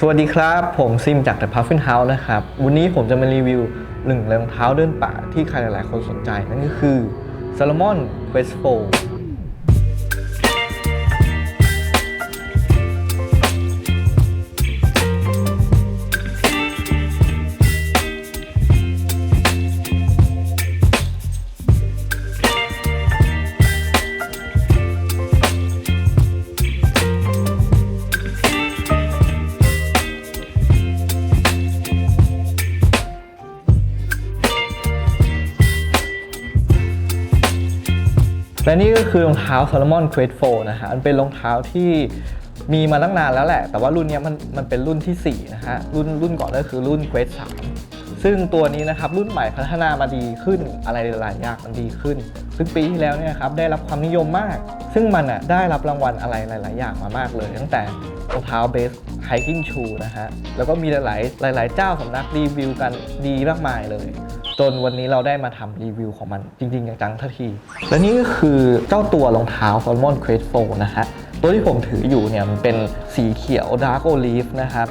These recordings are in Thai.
สวัสดีครับ ผมซิมจาก The Puffin House นะครับ วันนี้ผมจะมารีวิวหนึ่งรองเท้าเดินป่าที่ใครหลายๆ คนสนใจนั่นก็คือ Salomon Quest 4 และนี่ก็คือรองเท้า Salomon Quest 4นะฮะมันเป็นรองเท้าที่มีมาตั้งนานแล้วแหละ แต่ว่ารุ่นนี้มันมันเป็นรุ่นที่ 4 นะฮะ รุ่นรุ่นก่อนก็คือรุ่น Quest 3 ซึ่งตัวนี้นะครับรุ่นใหม่พัฒนามาดีขึ้นอะไรหลายๆอย่างมันดีขึ้น ซึ่งปีที่แล้วเนี่ยครับได้รับความนิยมมาก ซึ่งมันอะได้รับรางวัลอะไรหลาย ๆ อย่างมามากเลย ตั้งแต่รองเท้าเบส hiking shoe นะฮะ แล้วก็มีหลาย ๆ หลาย ๆ เจ้าสำนักรีวิวกันดีมากมายเลย จนวันนี้เราได้มาทำรีวิวของมันจริง ๆ จังๆทันที และนี่ก็คือเจ้าตัวรองเท้า Salomon Quest 4นะฮะ ตัวที่ผมถืออยู่เนี่ยมันเป็นสีเขียว Dark Olive นะครับ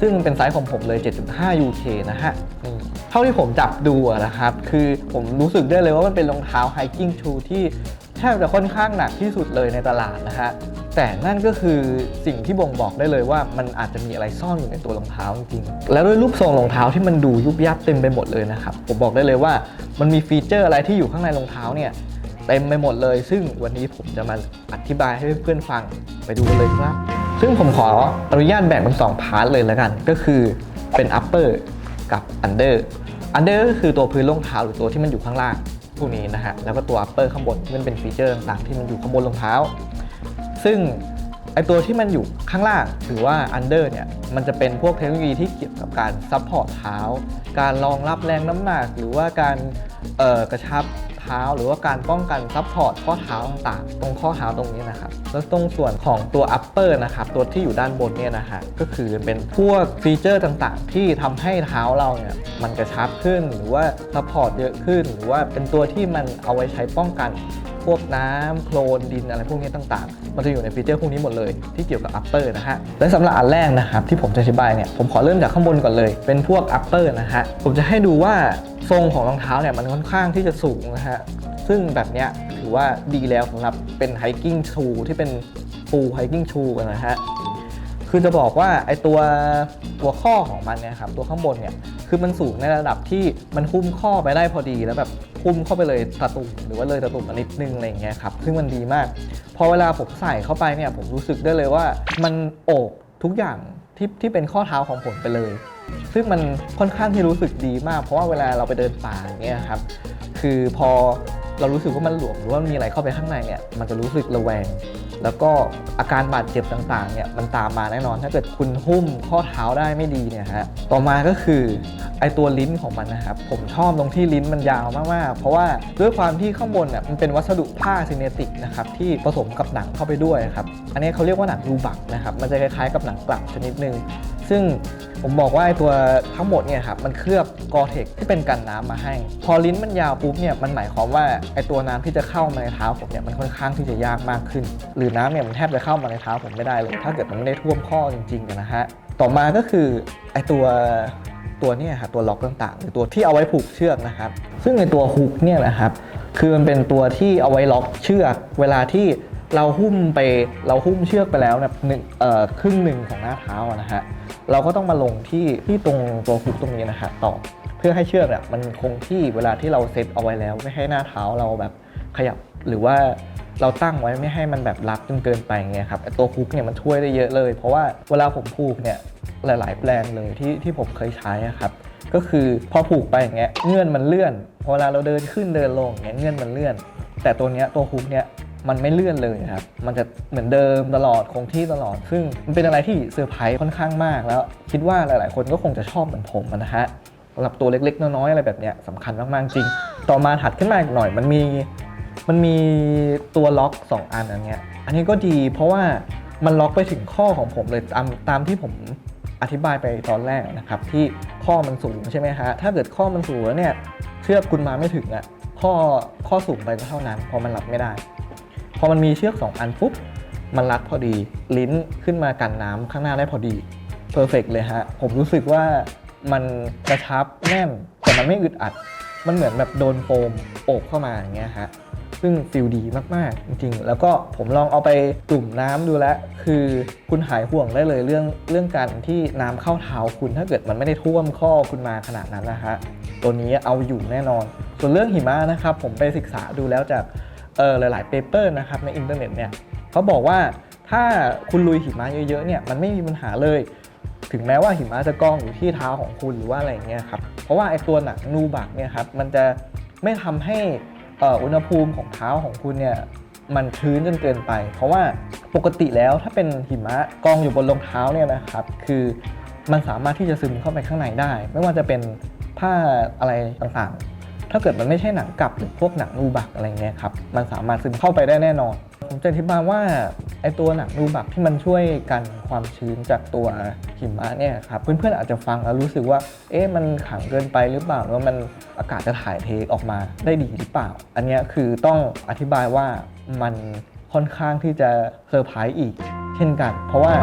ซึ่งมันเป็นไซส์ของผมเลย 7.5 UK นะฮะเท่าที่ผมจับดูนะครับ คือผมรู้สึกได้เลยว่ามันเป็นรองเท้า hiking shoe ที่แทบจะค่อนข้างหนักที่สุดเลยในตลาดนะฮะ แต่นั่นก็คือสิ่งที่บ่งบอกได้เลยว่ามันอาจจะมีอะไรซ่อนอยู่ในตัวรองเท้าจริงๆ แล้วด้วยรูปทรงรองเท้าที่มันดูยุบยับเต็มไปหมดเลยนะครับ ผมบอกได้เลยว่ามันมีฟีเจอร์อะไรที่อยู่ข้างในรองเท้าเนี่ยเต็มไปหมดเลย ซึ่งวันนี้ผมจะมาอธิบายให้เพื่อนๆฟังไปดูกันเลยครับ ซึ่งผมขออนุญาตแบ่งเป็นสองพาร์ทเลยแล้วกัน ก็คือเป็น upper กับ under under ก็คือตัวพื้นรองเท้าหรือตัวที่มันอยู่ข้างล่างพวกนี้นะฮะ แล้วก็ตัว upper ข้างบนมันเป็นฟีเจอร์ต่างๆที่มันอยู่ข้างบนรองเท้า ซึ่งไอตัวที่มันอยู่ข้างล่างหรือว่า under เนี่ย มันจะเป็นพวกเทคโนโลยีที่เกี่ยวกับการซัพพอร์ตเท้า การรองรับแรงน้ำหนักหรือว่าการกระชับ เท้า หรือว่าการป้องกันซัพพอร์ตข้อเท้าต่างๆ ตรงข้อเท้าตรงนี้นะครับ แล้วตรงส่วนของตัว upper นะครับ ตัวที่อยู่ด้านบนเนี่ยนะฮะ ก็คือเป็นพวกฟีเจอร์ต่างๆ ที่ทำให้เท้าเราเนี่ยมันกระชับขึ้น หรือว่าซัพพอร์ตเยอะขึ้น หรือว่าเป็นตัวที่มันเอาไว้ใช้ป้องกัน พวกน้ำโคลนดินอะไรพวกนี้ต่างๆ มันจะอยู่ในฟีเจอร์พวกนี้หมดเลยที่เกี่ยวกับ upper นะฮะและสำหรับอันแรกนะครับที่ผมจะอธิบายเนี่ยผมขอเริ่มจากข้างบนก่อนเลย เป็นพวก upper นะฮะผมจะให้ดูว่าทรงของรองเท้าเนี่ยมันค่อนข้างที่จะสูงนะฮะซึ่งแบบเนี้ยถือว่าดีแล้วสำหรับเป็น hiking shoe ที่เป็น full hiking shoe กันนะฮะคือจะบอกว่าไอตัวตัวข้อของมันเนี่ยครับตัวข้างบนเนี่ยคือมันสูงในระดับที่มันหุ้มข้อไปได้พอดีแล้วแบบ หุ้มเข้าไปเลยตะตุ่มหรือว่าเลยตะตุ่มมานิดนึงอะไรอย่างเงี้ยครับซึ่งมันดีมากพอเวลาผมใส่เข้าไปเนี่ยผมรู้สึกได้เลยว่ามันโอบทุกอย่างที่ที่เป็นข้อเท้าของผมไปเลย ซึ่งมันค่อนข้างที่รู้สึกดีมาก เพราะว่าเวลาเราไปเดินป่าอย่างเงี้ยครับคือพอ เรารู้สึกว่ามันหลวมหรือว่ามีอะไรเข้าไปข้างในเนี่ยมันจะรู้สึกระแวง แล้วก็อาการบาดเจ็บต่างๆเนี่ยมันตามมาแน่นอน ถ้าเกิดคุณหุ้มข้อเท้าได้ไม่ดีเนี่ยฮะต่อมาก็คือไอตัวลิ้นของมันนะครับผมชอบตรงที่ลิ้นมันยาวมากๆ เพราะว่าด้วยความที่ข้างบนเนี่ยมันเป็นวัสดุผ้าซินเนติกนะครับที่ผสมกับหนังเข้าไปด้วยครับอันนี้เขาเรียกว่าหนังรูบักนะครับมันจะคล้ายๆกับหนังกลับชนิดหนึ่ง ซึ่งผมบอกว่าไอ้ตัวทั้งหมดเนี่ยครับมันเคลือบกอเทคที่เป็นกันน้ำมาให้ พอลิ้นมันยาวปุ๊บเนี่ยมันหมายความว่าไอ้ตัวน้ำที่จะเข้ามาในเท้าผมเนี่ยมันค่อนข้างที่จะยากมากขึ้น หรือน้ำเนี่ยมันแทบจะเข้ามาในเท้าผมไม่ได้เลย ถ้าเกิดมันไม่ได้ท่วมข้อจริงๆนะฮะต่อมาก็คือไอ้ตัวตัวเนี่ยครับตัวล็อกต่างๆหรือตัวที่เอาไว้ผูกเชือกนะครับ ซึ่งในตัวฮุกเนี่ยนะครับคือมันเป็นตัวที่เอาไว้ล็อกเชือก เวลาที่ เราหุ้มไปเราหุ้มเชือกไปแล้วเนี่ยหนึ่งเอ่อครึ่งหนึ่งของหน้าเท้าอะนะฮะเราก็ต้องมาลงที่ที่ตรงตัวฮุกตรงนี้นะฮะต่อเพื่อให้เชือกเนี่ยมันคงที่เวลาที่เราเซตเอาไว้แล้วไม่ให้หน้าเท้าเราแบบขยับหรือว่าเราตั้งไว้ไม่ให้มันแบบรัดจนเกินไปเงี้ยครับไอตัวฮุกเนี่ยมันช่วยได้เยอะเลย เพราะว่าเวลาผมผูกเนี่ยหลาย ๆ แปลงเลยที่ที่ผมเคยใช้ครับก็คือพอผูกไปอย่างเงี้ยเงื่อนมันเลื่อนพอเวลาเราเดินขึ้นเดินลงอย่างเงี้ยเงื่อนมันเลื่อน แต่ตัวเนี้ยตัวฮุกเนี้ย มันไม่เลื่อนเลยครับ มันจะเหมือนเดิมตลอดคงที่ตลอด ซึ่งมันเป็นอะไรที่เซอร์ไพรส์ค่อนข้างมาก แล้วคิดว่าหลาย ๆ คนก็คงจะชอบเหมือนผมนะฮะสำหรับตัวเล็ก ๆ น้อย ๆ อะไรแบบเนี้ยสำคัญมาก ๆ จริง ต่อมาถัดขึ้นมาอีกหน่อย มันมีมันมีตัวล็อก 2 อันอันเนี้ย อันนี้ก็ดีเพราะว่ามันล็อกไปถึงข้อของผมเลยตามตามที่ผมอธิบายไปตอนแรกนะครับ ที่ข้อมันสูงใช่ไหมฮะถ้าเกิดข้อมันสูงแล้วเนี่ยเชือกคุณมาไม่ถึงอะข้อข้อสูงไปก็เท่านั้น พอมันรัดไม่ได้ อมันมีเชือก2อันปุ๊บมันรัดพอดีลิ้นขึ้นมากันน้ำข้างหน้าได้พอดีเพอร์เฟกเลยฮะ ผมรู้สึกว่ามันกระชับแน่น แต่มันไม่อึดอัด มันเหมือนแบบโดนโฟมโอบเข้ามาอย่างเงี้ยฮะซึ่งฟิลดีมาก ๆ จริง ๆ แล้วก็ผมลองเอาไปจุ่มน้ำดูแล้ว คือคุณหายห่วงได้เลยเรื่องเรื่องการที่น้ำเข้าเท้าคุณถ้าเกิดมันไม่ได้ท่วมข้อคุณมาขนาดนั้นนะฮะตัวนี้เอาอยู่แน่นอน ส่วนเรื่องหิมะนะครับ ผมไปศึกษาดูแล้วจาก เออหลายๆเปเปอร์นะครับในอินเทอร์เน็ตเนี่ยเขาบอกว่าถ้าคุณลุยหิมะเยอะๆเนี่ยมันไม่มีปัญหาเลย ถึงแม้ว่าหิมะจะกองอยู่ที่เท้าของคุณหรือว่าอะไรเงี้ยครับเพราะว่าไอ้ตัวหนังนูบักเนี่ยครับมันจะไม่ทำให้อ,อ,อุณหภูมิของเท้าของคุณเนี่ยมันชื้นจนเกินไป เพราะว่าปกติแล้วถ้าเป็นหิมะกองอยู่บนรองเท้าเนี่ยนะครับคือมันสามารถที่จะซึมเข้าไปข้างในได้ ไม่ว่าจะเป็นผ้าอะไรต่างๆ ถ้าเกิดมันไม่ใช่หนังกลับหรือพวกหนังนูบักอะไรเงี้ยครับ มันสามารถซึมเข้าไปได้แน่นอน ผมจะอธิบายว่าไอตัวหนังนูบักที่มันช่วยกันความชื้นจากตัวหิมะเนี่ยครับเพื่อนๆอาจจะฟังแล้วรู้สึกว่า เอ๊ะมันขังเกินไปหรือเปล่าหรือว่ามันอากาศจะถ่ายเทออกมาได้ดีหรือเปล่า อันนี้คือต้องอธิบายว่ามันค่อนข้างที่จะเซอร์ไพรส์อีก เช่นกัน เพราะว่า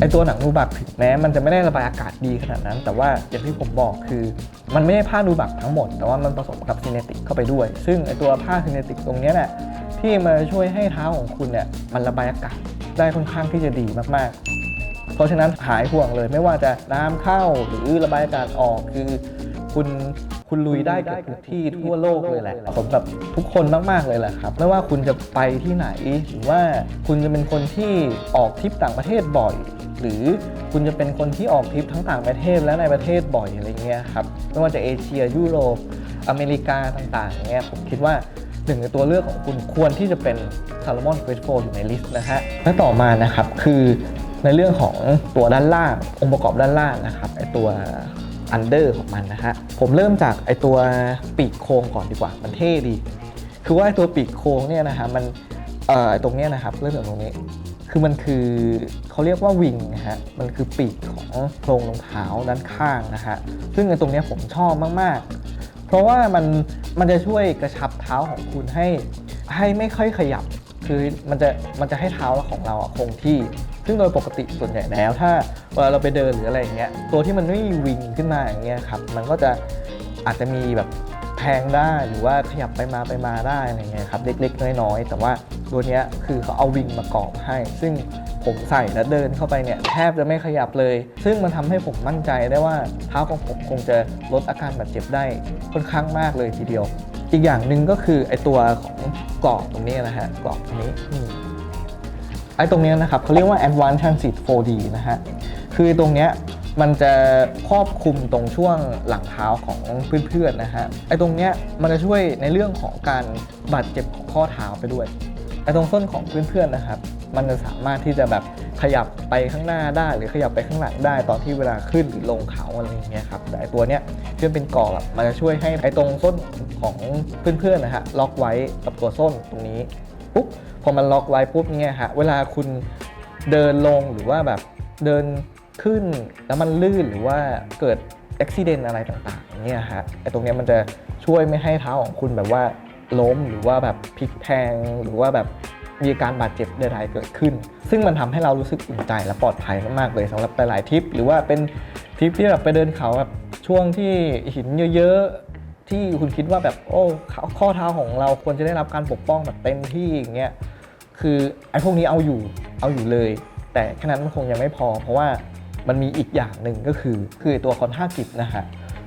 ไอตัวหนังนูบักถึงแม้มันจะไม่ได้ระบายอากาศดีขนาดนั้น แต่ว่าอย่างที่ผมบอกคือ มันไม่ได้ผ้านูบักทั้งหมด แต่ว่ามันผสมกับซินเนติกเข้าไปด้วย ซึ่งไอตัวผ้าซินเนติกตรงนี้แหละที่มาช่วยให้เท้าของคุณเนี่ยมันระบายอากาศได้ค่อนข้างที่จะดีมากๆ เพราะฉะนั้นหายห่วงเลยไม่ว่าจะน้ำเข้าหรือระบายอากาศออกคือคุณคุณลุยได้เกือบทุกที่ทั่วโลกเลยแหละผมแบบทุกคนมาก ๆ เลยแหละครับ ไม่ว่าคุณจะไปที่ไหน หรือว่าคุณจะเป็นคนที่ออกทริปต่างประเทศบ่อย หรือคุณจะเป็นคนที่ออกทริปทั้งต่างประเทศและในประเทศบ่อยอะไรเงี้ยครับไม่ว่าจะเอเชียยุโรปอเมริกาต่างๆเงี้ยผมคิดว่าหนึ่งในตัวเลือกของคุณควรที่จะเป็น Salomon Quest 4อยู่ในลิสต์นะฮะและต่อมานะครับคือในเรื่องของตัวด้านล่างองค์ประกอบด้านล่างนะครับไอตัวอันเดอร์ของมันนะฮะผมเริ่มจากไอตัวปีกโค้งก่อนดีกว่ามันเท่ดี คือว่าไอตัวปีกโค้งเนี่ยนะฮะมันเอ่อตรงเนี้ยนะครับเริ่มจากตรงนี้ คือมันคือเขาเรียกว่าวิงนะฮะ มันคือปีกของโครงรองเท้าด้านข้างนะฮะ ซึ่งในตรงนี้ผมชอบมาก ๆ เพราะว่ามันมันจะช่วยกระชับเท้าของคุณให้ให้ไม่ค่อยขยับ คือมันจะมันจะให้เท้าของเราคงที่ ซึ่งโดยปกติส่วนใหญ่แล้ว ถ้าเวลาเราไปเดินหรืออะไรอย่างเงี้ย ตัวที่มันไม่มีวิงขึ้นมาอย่างเงี้ยครับ มันก็จะอาจจะมีแบบ งได้หรือว่าขยับไปมาไปมาได้อะไรเงี้ยครับเล็กๆ น้อยๆ แต่ว่าตัวเนี้ยคือเขาเอาวิงมากรอบให้ ซึ่งผมใส่แล้วเดินเข้าไปเนี่ยแทบจะไม่ขยับเลย ซึ่งมันทำให้ผมมั่นใจได้ว่าเท้าของผมคงจะลดอาการบาดเจ็บได้ค่อนข้างมากเลยทีเดียว อีกอย่างหนึ่งก็คือไอตัวของกรอบตรงนี้นะฮะกรอบตรงนี้นี่ไอตรงเนี้ยนะครับเขาเรียกว่า Advanced Transit 4D นะฮะคือตรงเนี้ย มันจะครอบคลุมตรงช่วงหลังเท้าของเพื่อนๆนะฮะไอ้ตรงเนี้ยมันจะช่วยในเรื่องของการบาดเจ็บของข้อเท้าไปด้วยไอ้ตรงส้นของเพื่อนๆนะครับ มันจะสามารถที่จะแบบขยับไปข้างหน้าได้หรือขยับไปข้างหลังได้ตอนที่เวลาขึ้นหรือลงเขาอะไรอย่างเงี้ยครับแต่ไอ้ตัวเนี้ยที่มันเป็นกรอบมันจะช่วยให้ไอ้ตรงส้นของเพื่อนๆนะฮะล็อกไว้กับตัวส้นตรงนี้ปุ๊บพอมันล็อกไว้ปุ๊บเนี่ยฮะเวลาคุณเดินลงหรือว่าแบบเดิน ขึ้นแล้วมันลื่นหรือว่าเกิดอุบิเหตุอะไรต่างๆเนี่ยฮะไอ้ตรงเนี้ยมันจะช่วยไม่ให้เท้าของคุณแบบว่าล้มหรือว่าแบบพลิกแพงหรือว่าแบบมีการบาดเจ็บใดๆเกิดขึ้น ซึ่งมันทำให้เรารู้สึกอุ่นใจและปลอดภัยมากๆเลยสำหรับหลายๆทริป หรือว่าเป็นทริปที่แบบไปเดินเขาแบบช่วงที่หินเยอะๆ ที่คุณคิดว่าแบบโอ้ข้อข้อเท้าของเราควรจะได้รับการปกป้องแบบเต็มที่อย่างเงี้ยคือไอ้พวกนี้เอาอยู่เอาอยู่เลย แต่แค่นั้นมันคงยังไม่พอ เพราะว่า มันมีอีกอย่างหนึ่งก็คือ คือตัวคอนท่ากิบนะฮะ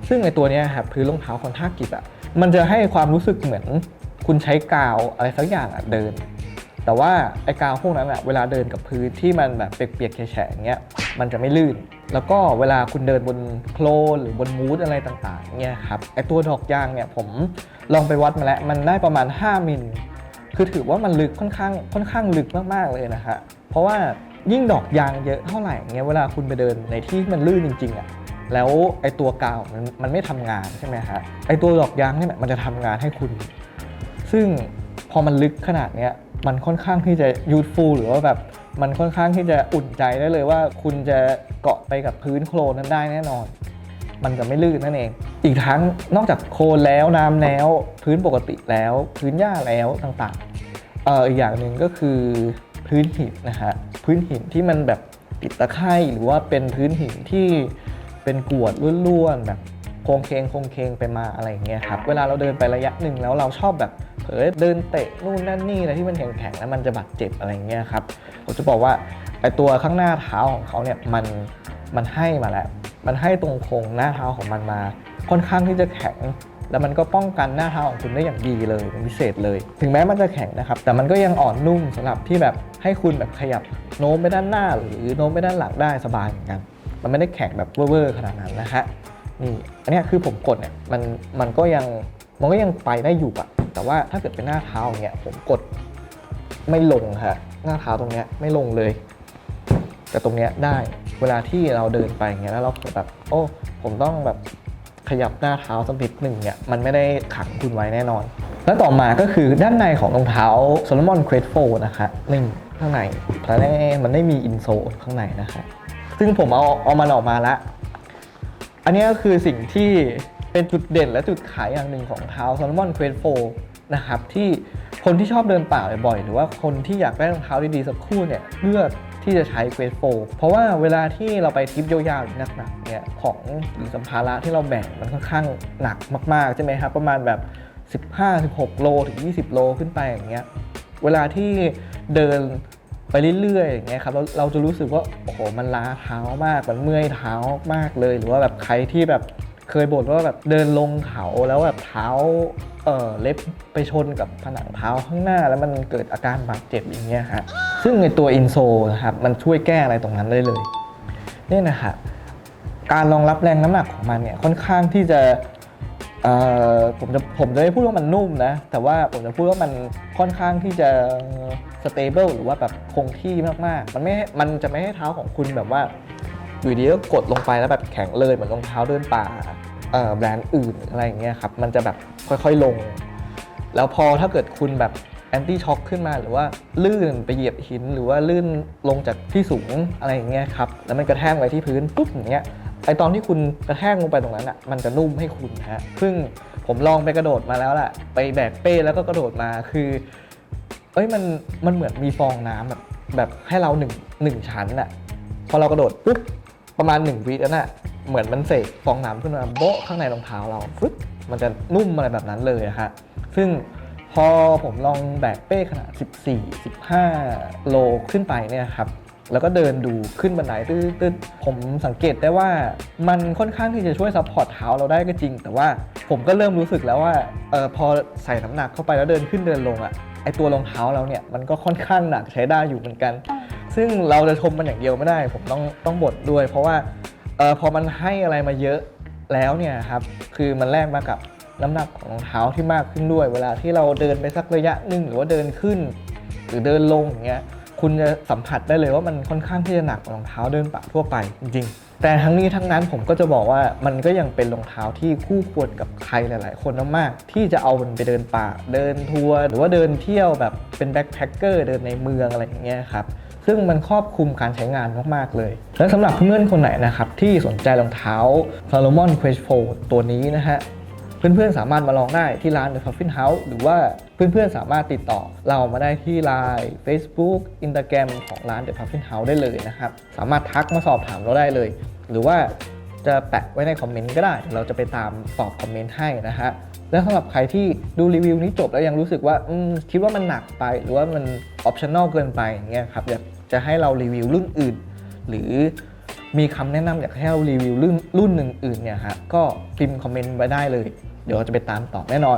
ซึ่งในตัวเนี้ยครับพื้นรองเท้าคอนท่ากิบอะมันจะให้ความรู้สึกเหมือนคุณใช้กาวอะไรสักอย่างอะเดิน แต่ว่าไอ้กาวพวกนั้นอะเวลาเดินกับพื้นที่มันแบบเปียกๆแฉะอย่างเงี้ยมันจะไม่ลื่น แล้วก็เวลาคุณเดินบนโคลนหรือบนมูดอะไรต่างๆเนี่ยครับไอ้ตัวดอกยางเนี่ยผมลองไปวัดมาแล้วมันได้ประมาณ 5 มิลคือถือว่ามันลึกค่อนข้างค่อนข้างลึกมากๆเลยนะฮะเพราะว่า ยิ่งดอกยางเยอะเท่าไหร่เงี้ยเวลาคุณไปเดินในที่มันลื่นจริงๆอะแล้วไอ้ตัวกาวมันมันไม่ทำงานใช่ไหมฮะไอ้ตัวดอกยางเนี่ยมันจะทำงานให้คุณ ซึ่งพอมันลึกขนาดเนี้ยมันค่อนข้างที่จะยูทฟูลหรือว่าแบบมันค่อนข้างที่จะอุ่นใจได้เลยว่า คุณจะเกาะไปกับพื้นโคลนนั้นได้แน่นอน มันจะไม่ลื่นนั่นเอง อีกทั้งนอกจากโคลนแล้วน้ำแล้ว พื้นปกติแล้ว พื้นหญ้าแล้วต่างเอออีกอย่างหนึ่งก็คือ พื้นหินนะฮะพื้นหินที่มันแบบติดตะไคร่หรือว่าเป็นพื้นหินที่เป็นกรวดล้วนๆแบบโคงเคงโคงเคงไปมาอะไรอย่างเงี้ยครับเวลาเราเดินไประยะหนึ่งแล้วเราชอบแบบเผลอเดินเตะนู่นนั่นนี่อะไรที่มันแข็งๆแล้วมันจะบาดเจ็บอะไรอย่างเงี้ยครับผมจะบอกว่าไอตัวข้างหน้าเท้าของเขาเนี่ยมันมันให้มาแล้ว มันให้ตรงโครงหน้าเท้าของมันมาค่อนข้างที่จะแข็ง แล้วมันก็ป้องกันหน้าเท้าของคุณได้อย่างดีเลยเป็นพิเศษเลย ถึงแม้มันจะแข็งนะครับ แต่มันก็ยังอ่อนนุ่มสำหรับที่แบบ ให้คุณแบบขยับโน้มไปด้านหน้า หรือโน้มไปด้านหลังได้สบายเหมือนกัน มันไม่ได้แข็งแบบเวอร์ๆขนาดนั้นนะฮะนี่อันนี้คือผมกดเนี่ยมันมันก็ยังมันก็ยังไปได้อยู่อะแต่ว่าถ้าเกิดเป็นหน้าเท้าอย่างเงี้ยผมกดไม่ลงฮะหน้าเท้าตรงเนี้ยไม่ลงเลย แต่ตรงเนี้ยได้เวลาที่เราเดินไปอย่างเงี้ยแล้วเราแบบโอ้ผมต้องแบบขยับหน้าเท้าสักนิดหนึ่งเนี่ยมันไม่ได้ขังคุณไว้แน่นอน แล้วต่อมาก็คือด้านในของรองเท้า Solomon c r e d f o นะคะนี่ ข้างในแล้วแน่มันได้มีอินโซข้างในนะคะซึ่งผมเอาเอามันออกมาละ อันนี้ก็คือสิ่งที่เป็นจุดเด่นและจุดขายอย่างหนึ่งของเท้า Solomon c r e d f o นะครับที่คนที่ชอบเดินป่าบ่อยๆหรือว่าคนที่อยากได้รองเท้าดีๆสักคู่เนี่ยเลือกที่จะใช้ g r a d e 4เพราะว่าเวลาที่เราไปทริปยาวๆหรือหนักๆเนี่ยของหรือสัมภาระที่เราแบ่งมันค่อนข้างหนักมากๆใช่ไหมครับประมาณแบบ 15-16 โลถึง 20 โลขึ้นไปอย่างเงี้ย เวลาที่เดินไปเรื่อยๆอย่างเงี้ยครับเราเราจะรู้สึกว่าโอ้โหมันล้าเท้ามากมันเมื่อยเท้ามากเลย หรือว่าแบบใครที่แบบเคยบ่นว่าแบบเดินลงเขาแล้วแบบเท้าเออเล็บไปชนกับผนังเท้าข้างหน้า แล้วมันเกิดอาการบาดเจ็บอย่างเงี้ยฮะซึ่งในตัวอินโซนะครับมันช่วยแก้อะไรตรงนั้นได้เลยเนี่ยนะครับการรองรับแรงน้ำหนักของมันเนี่ยค่อนข้างที่จะ ผมจะผมจะไม่พูดว่ามันนุ่มนะ แต่ว่าผมจะพูดว่ามันค่อนข้างที่จะสเตเบิลหรือว่าแบบคงที่มากๆ มันไม่ให้มันจะไม่ให้เท้าของคุณแบบว่า อยู่ดีก็กดลงไปแล้วแบบแข็งเลยเหมือนรองเท้าเดินป่าแบรนด์อื่นอะไรอย่างเงี้ยครับ มันจะแบบค่อยๆลง แล้วพอถ้าเกิดคุณแบบแอนตี้ช็อคขึ้นมาหรือว่าลื่นไปเหยียบหินหรือว่าลื่นลงจากที่สูงอะไรอย่างเงี้ยครับ แล้วมันกระแทกไว้ที่พื้นปุ๊บอย่างเงี้ย ไอตอนที่คุณกระแทกลงไปตรงนั้นอะมันจะนุ่มให้คุณฮะซึ่งผมลองไปกระโดดมาแล้วแหละไปแบกเป้แล้วก็กระโดดมาคือ เอ้ยมันมันเหมือนมีฟองน้ำแบบแบบให้เราหนึ่งหนึ่งชั้นอะพอเรากระโดดปุ๊บประมาณหนึ่งวิแล้วน่ะเหมือนมันเสกฟองน้ำขึ้นมาโบ๊ะข้างในรองเท้าเราฟึ๊บมันจะนุ่มอะไรแบบนั้นเลยอะฮะซึ่งพอผมลองแบกเป้ขนาด 14 15 โลขึ้นไปเนี่ยครับ แล้วก็เดินดูขึ้นบันไดตืดๆผมสังเกตได้ว่ามันค่อนข้างที่จะช่วยซัพพอร์ตเท้าเราได้ก็จริง แต่ว่าผมก็เริ่มรู้สึกแล้วว่าเออพอใส่น้ำหนักเข้าไปแล้วเดินขึ้นเดินลงอะไอตัวรองเท้าเราเนี่ยมันก็ค่อนข้างหนักใช้ได้อยู่เหมือนกัน ซึ่งเราจะชมมันอย่างเดียวไม่ได้ ผมต้องต้องบ่นด้วย เพราะว่าเออพอมันให้อะไรมาเยอะแล้วเนี่ยครับคือมันแลกมากับน้ำหนักของรองเท้าที่มากขึ้นด้วย เวลาที่เราเดินไปสักระยะหนึ่งหรือว่าเดินขึ้น หรือเดินลงอย่างเงี้ย คุณจะสัมผัสได้เลยว่ามันค่อนข้างที่จะหนักกว่ารองเท้าเดินป่าทั่วไปจริงๆ แต่ทั้งนี้ทั้งนั้นผมก็จะบอกว่ามันก็ยังเป็นรองเท้าที่คู่ควรกับใครหลาย ๆ คนมากๆที่จะเอามันไปเดินป่า เดินทัวร์หรือว่าเดินเที่ยวแบบเป็นแบ็คแพคเกอร์เดินในเมืองอะไรอย่างเงี้ยครับซึ่งมันครอบคลุมการใช้งานมาก ๆ เลย และสำหรับเพื่อนๆคนไหนนะครับที่สนใจรองเท้า Salomon Quest 4ตัวนี้นะฮะเพื่อนๆสามารถมาลองได้ที่ร้าน The Puffin House หรือว่า เพื่อนๆ สามารถติดต่อเรามาได้ที่ Line Facebook Instagram ของร้าน The Puffin House ได้เลยนะครับ สามารถทักมาสอบถามเราได้เลย หรือว่าจะแปะไว้ในคอมเมนต์ก็ได้ เราจะไปตามตอบคอมเมนต์ให้นะฮะ และสำหรับใครที่ดูรีวิวนี้จบแล้วยังรู้สึกว่าคิดว่ามันหนักไป หรือว่ามันออปชั่นอลเกินไปอย่างเงี้ยครับอยากจะให้เรารีวิวรุ่นอื่น หรือมีคำแนะนำอยากให้เรารีวิวรุ่นรุ่นหนึ่งอื่นเนี่ยฮะก็พิมพ์คอมเมนต์ไว้ได้เลย เดี๋ยวเราจะไปตามตอบแน่นอน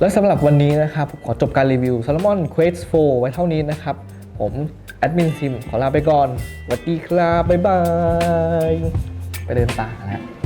และสำหรับวันนี้นะครับผมขอจบการรีวิว Salomon Quest 4 ไว้เท่านี้นะครับ ผมแอดมินซิมขอลาไปก่อนสวัสดีครับ บ๊ายบาย ไปเดินป่าแล้ว